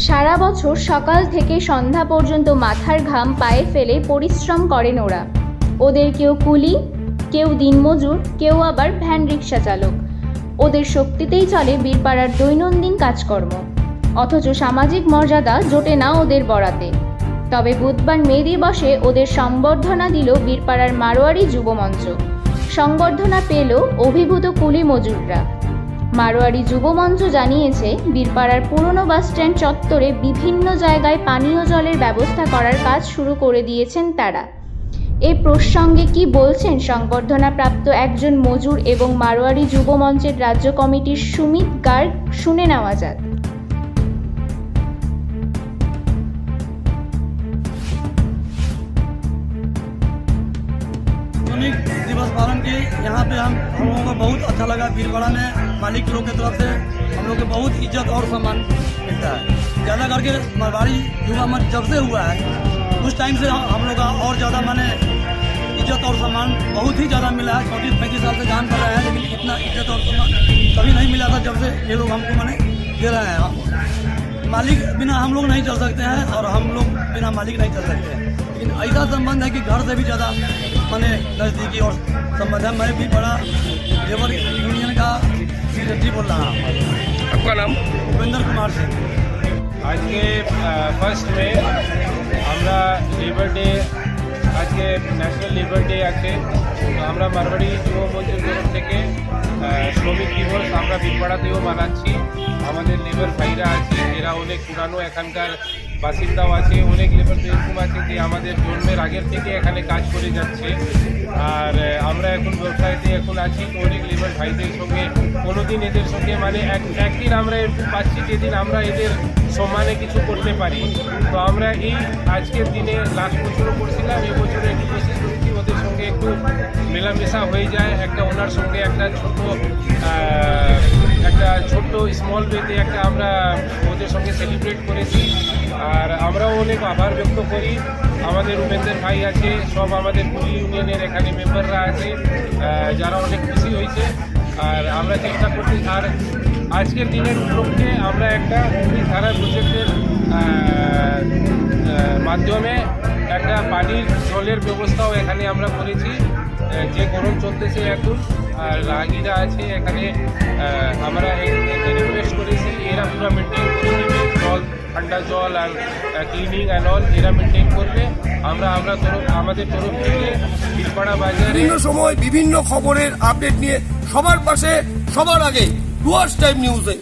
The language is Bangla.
সারা বছর সকাল থেকে সন্ধ্যা পর্যন্ত মাথার ঘাম পায়ে ফেলে পরিশ্রম করেন ওরা। ওদের কেউ কুলি, কেউ দিনমজুর, কেউ আবার ভ্যান রিক্সা চালক। ওদের শক্তিতেই চলে বীরপাড়ার দৈনন্দিন কাজকর্ম। অথচ সামাজিক মর্যাদা জোটে না ওদের বরাতে। তবে বুধবার মে দিবসে ওদের সম্বর্ধনা দিল বীরপাড়ার মারোয়ারি যুবমঞ্চ সংবর্ধনা পেল অভিভূত কুলি মজুররা। মারোয়ারি যুবমঞ্চ জানিয়েছে, বীরপাড়ার পুরনো বাসস্ট্যান্ড চত্বরে বিভিন্ন জায়গায় পানীয় জলের ব্যবস্থা করার কাজ শুরু করে দিয়েছেন তারা। এ প্রসঙ্গে কি বলছেন সংবর্ধনাপ্রাপ্ত একজন মজুর এবং মারোয়ারি যুব মঞ্চের রাজ্য কমিটির সুমিত গার্গ, শুনে নেওয়া যাক। অনেক पालन की यहाँ पे हम हम लोगों को बहुत अच्छा लगा। भीड़वाड़ा में मालिक लोग की तरफ़ से हम लोग को बहुत इज़्ज़त और सम्मान मिलता है। ज़्यादा करके मारवाड़ी युवा मंच जब से हुआ है, उस टाइम से हम लोग का और ज़्यादा माने इज़्ज़त और सम्मान बहुत ही ज़्यादा मिला है। चौंतीस, पैंतीस साल से काम कर रहे हैं, लेकिन इतना इज़्ज़त और सम्मान कभी नहीं मिला था जब से ये लोग हमको मैंने दे रहे हैं। मालिक बिना हम लोग नहीं चल सकते हैं और हम लोग बिना मालिक नहीं चल सकते हैं। लेकिन ऐसा संबंध है कि घर से भी ज़्यादा मैंने नज़दीकी और संबंध है मैं भी बड़ा लेबर यूनियन का सेक्रेटरी बोल रहा हूँ आपका नाम भूपेंद्र कुमार सिंह আজকে ফার্স্ট মে আমরা লিবার ডে আজকে ন্যাশনাল লিবার ডে আছে তো আমরা মারবাড়ি যুব মঞ্চের তরফ থেকে আহ, শ্রমিক দিবস আমরা বীরপাড়াতেও মানাচ্ছি আমাদের লেবার ভাইরা আছে এরা অনেক পুরানো এখানকার বাসিন্দাও আছে, অনেক লেবার তো এরকম আছে যে আমাদের জন্মের আগের থেকে এখানে কাজ করে যাচ্ছে। আর আমরা এখন ব্যবসায়তে এখন আছি অনেক লেবার ভাইদের সঙ্গে, কোনোদিন এদের সঙ্গে মানে এক, একদিন আমরা এরকম পাচ্ছি যেদিন আমরা এদের সম্মানে কিছু করতে পারি। তো আমরা এই আজকের দিনে লাস্ট বছরও করছিলাম, এই বছরে একটু কোশিশ করেছি ওদের সঙ্গে একটু মেলামেশা হয়ে যায়, একটা ওনার সঙ্গে একটা ছোট একটা ছোট্ট স্মল ওয়েতে একটা আমরা ওদের সঙ্গে সেলিব্রেট করেছি। আর আমরাও অনেক আভার ব্যক্ত করি। আমাদের উপেন্দ্র ভাই আছে, সব আমাদের পুলি ইউনিয়নের এখানে মেম্বাররা আছে যারা অনেক খুশি হয়েছে। আর আমরা চেষ্টা করছি, আর আজকের দিনের উপলক্ষে আমরা একটা পুলিশ ধারা প্রজেক্টের মাধ্যমে একটা পানির জলের ব্যবস্থাও এখানে আমরা করেছি। যে গরম চলতেছে এখন, আর রাগিরা আছে এখানে ঠান্ডা জল আর ক্লিনিং অ্যান্ড অল এরা মেনটেন করবে, আমরা আমরা তরফ, আমাদের তরফ থেকে বীরপাড়া বাজারে বিভিন্ন সময় বিভিন্ন খবরের আপডেট নিয়ে সবার পাশে, সবার আগে টুয়ার্স টাইম নিউজে